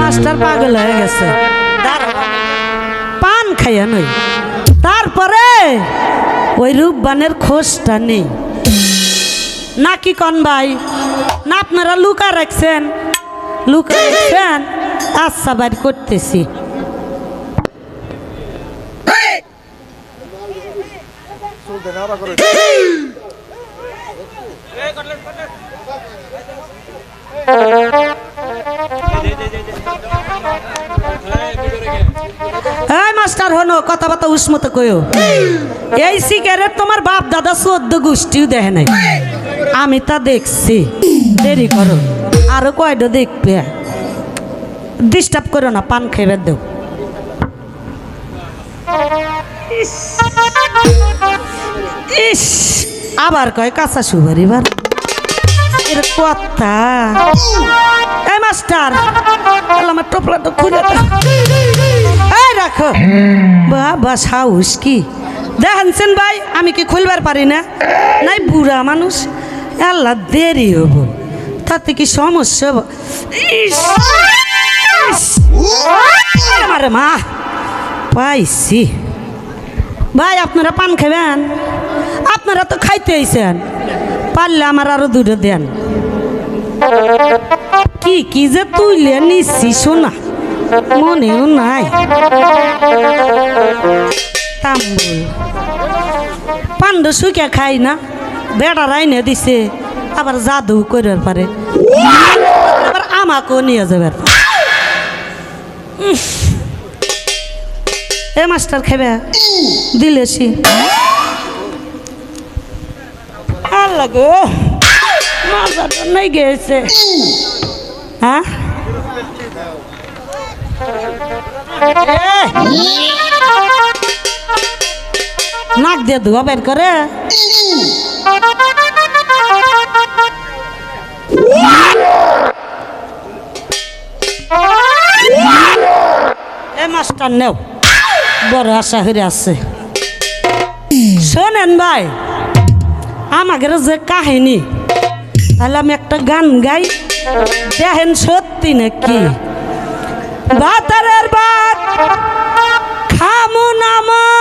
Master পাগল হয়ে গেছে। পান খাইয়া নই। তারপরে ওই রূপবানের খোঁজটা নেই। নাকি কন ভাই? না আপনারা লুকা রাখছেন? লুকা রাখছেন? আচ্ছা বাড়ি করতেছি। মাস্টার কথা কইও। এই তোমার বাপ দাদা গোষ্ঠীও নাই। আমি তা দেখছি। দেরি করো। আরও কয়টা দেখবে? ডিস্টার্ব করো না, পান খেয়ে দেও। ইস! আবার কয় কাঁচা সুবার এবার। এর কথা। এই মাস্টার আমার টোপলাটা খুলে দাও এই রাখো। বাবা, সাহস কি? দেখেনছেন ভাই, আমি কি খুলবার পারি না? নাই বুড়া মানুষ। আল্লাহ, দেরি হব তাতে কি সমস্যা আমার মা, পাইছি। ভাই, আপনারা পান খাবেন? আপনারা তো খাইতে আইছেন। পারলে আমার আরও দুটো দেন। কি কি যে তুইলে নিচ্ছি শোনা মনেও নাই। পান্ড শুকে খাই না বেড়া রাইনে দিছে, আবার জাদু করার পারে। আবার আমাকেও নিয়ে যাবার যাবে এ মাস্টার খেবে। দিলেছি আল্লাহ গো মাজাটা নাই গেছে। হ্যাঁ? নাক দিয়ে ধোয়া বের করে। এ মাস্টার নেও। বড় আশা হয়ে আছে। শোনেন ভাই আমাদের যে কাহিনী, তাহলে আমি একটা গান গাই। দেখেন সত্যি নাকি? বাতারের বাত খামুন আমার